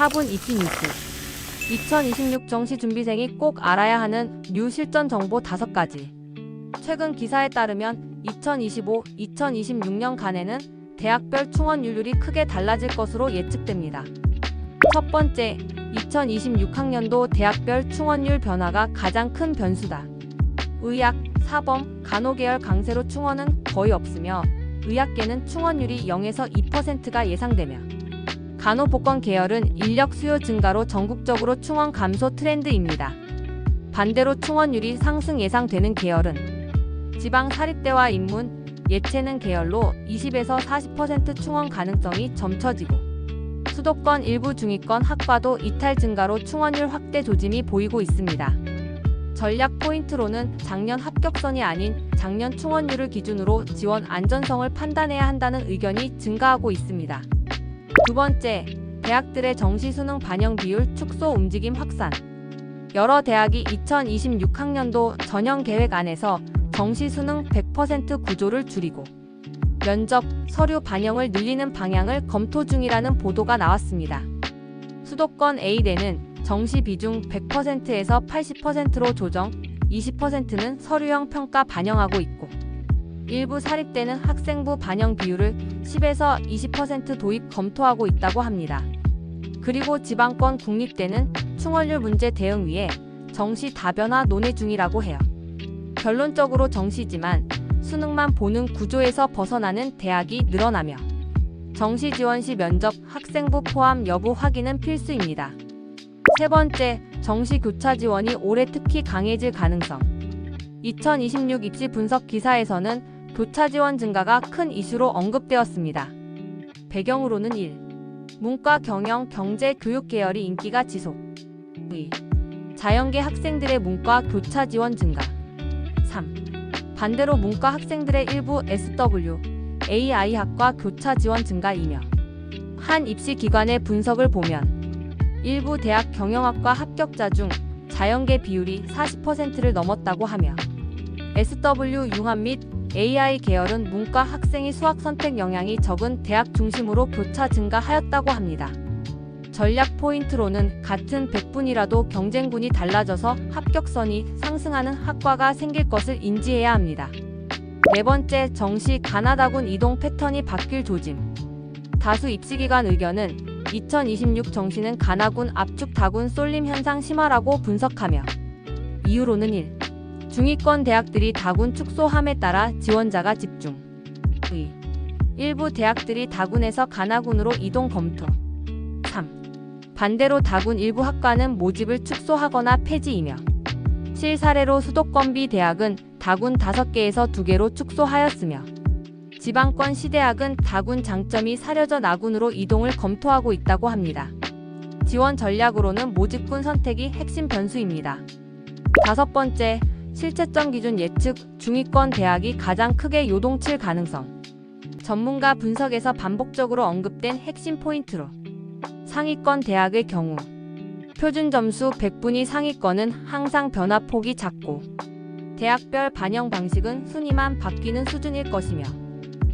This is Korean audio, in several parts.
4분 EP 뉴스 2026 정시 준비생이 꼭 알아야 하는 뉴 실전 정보 5가지 최근 기사에 따르면 2025-2026년간에는 대학별 충원율이 크게 달라질 것으로 예측됩니다. 첫 번째, 2026학년도 대학별 충원율 변화가 가장 큰 변수다. 의학, 사범, 간호계열 강세로 충원은 거의 없으며 의학계는 충원율이 0에서 2%가 예상되며 간호복권 계열은 인력 수요 증가로 전국적으로 충원 감소 트렌드입니다. 반대로 충원율이 상승 예상되는 계열은 지방 사립대와 인문, 예체능 계열로 20에서 40% 충원 가능성이 점쳐지고 수도권 일부 중위권 학과도 이탈 증가로 충원율 확대 조짐이 보이고 있습니다. 전략 포인트로는 작년 합격선이 아닌 작년 충원율을 기준으로 지원 안전성을 판단해야 한다는 의견이 증가하고 있습니다. 두 번째, 대학들의 정시 수능 반영 비율 축소 움직임 확산. 여러 대학이 2026학년도 전형 계획 안에서 정시 수능 100% 구조를 줄이고 면접, 서류 반영을 늘리는 방향을 검토 중이라는 보도가 나왔습니다. 수도권 A대는 정시 비중 100%에서 80%로 조정, 20%는 서류형 평가 반영하고 있고 일부 사립대는 학생부 반영 비율을 10에서 20% 도입 검토하고 있다고 합니다. 그리고 지방권 국립대는 충원률 문제 대응 위해 정시 다변화 논의 중이라고 해요. 결론적으로 정시지만 수능만 보는 구조에서 벗어나는 대학이 늘어나며 정시 지원 시 면접 학생부 포함 여부 확인은 필수입니다. 세 번째, 정시 교차 지원이 올해 특히 강해질 가능성. 2026 입시 분석 기사에서는 교차 지원 증가가 큰 이슈로 언급되었습니다. 배경으로는 1. 문과, 경영, 경제, 교육 계열이 인기가 지속. 2. 자연계 학생들의 문과 교차 지원 증가. 3. 반대로 문과 학생들의 일부 SW, AI 학과 교차 지원 증가이며 한 입시 기관의 분석을 보면 일부 대학 경영학과 합격자 중 자연계 비율이 40%를 넘었다고 하며 SW 융합 및 AI 계열은 문과 학생이 수학 선택 영향이 적은 대학 중심으로 교차 증가하였다고 합니다. 전략 포인트로는 같은 100분이라도 경쟁군이 달라져서 합격선이 상승하는 학과가 생길 것을 인지해야 합니다. 네 번째, 정시 가나다군 이동 패턴이 바뀔 조짐. 다수 입시기관 의견은 2026 정시는 가나군 압축 다군 쏠림 현상 심화라고 분석하며 이유로는 1. 중위권 대학들이 다군 축소함에 따라 지원자가 집중. 2. 일부 대학들이 다군에서 가나군으로 이동 검토. 3. 반대로 다군 일부 학과는 모집을 축소하거나 폐지이며 실사례로 수도권비 대학은 다군 5개에서 2개로 축소하였으며 지방권 시대학은 다군 장점이 사려져 나군으로 이동을 검토하고 있다고 합니다. 지원 전략으로는 모집군 선택이 핵심 변수입니다. 다섯 번째, 실채점 기준 예측 중위권 대학이 가장 크게 요동칠 가능성. 전문가 분석에서 반복적으로 언급된 핵심 포인트로 상위권 대학의 경우 표준 점수 100분위 상위권은 항상 변화폭이 작고 대학별 반영 방식은 순위만 바뀌는 수준일 것이며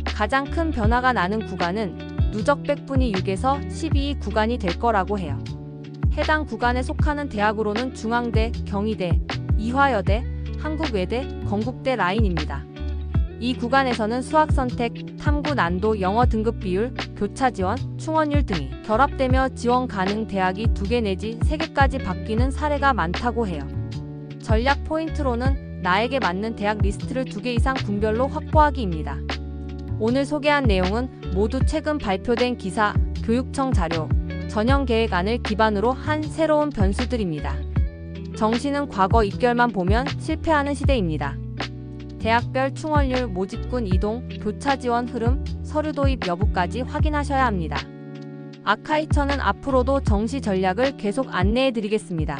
가장 큰 변화가 나는 구간은 누적 100분위 6에서 12위 구간이 될 거라고 해요. 해당 구간에 속하는 대학으로는 중앙대, 경희대, 이화여대, 한국외대, 건국대 라인입니다. 이 구간에서는 수학 선택, 탐구 난도, 영어 등급 비율, 교차 지원, 충원율 등이 결합되며 지원 가능 대학이 두 개 내지 세 개까지 바뀌는 사례가 많다고 해요. 전략 포인트로는 나에게 맞는 대학 리스트를 두 개 이상 분별로 확보하기입니다. 오늘 소개한 내용은 모두 최근 발표된 기사, 교육청 자료, 전형 계획안을 기반으로 한 새로운 변수들입니다. 정시는 과거 입결만 보면 실패하는 시대입니다. 대학별 충원률, 모집군 이동, 교차 지원 흐름, 서류 도입 여부까지 확인하셔야 합니다. 아카이처는 앞으로도 정시 전략을 계속 안내해 드리겠습니다.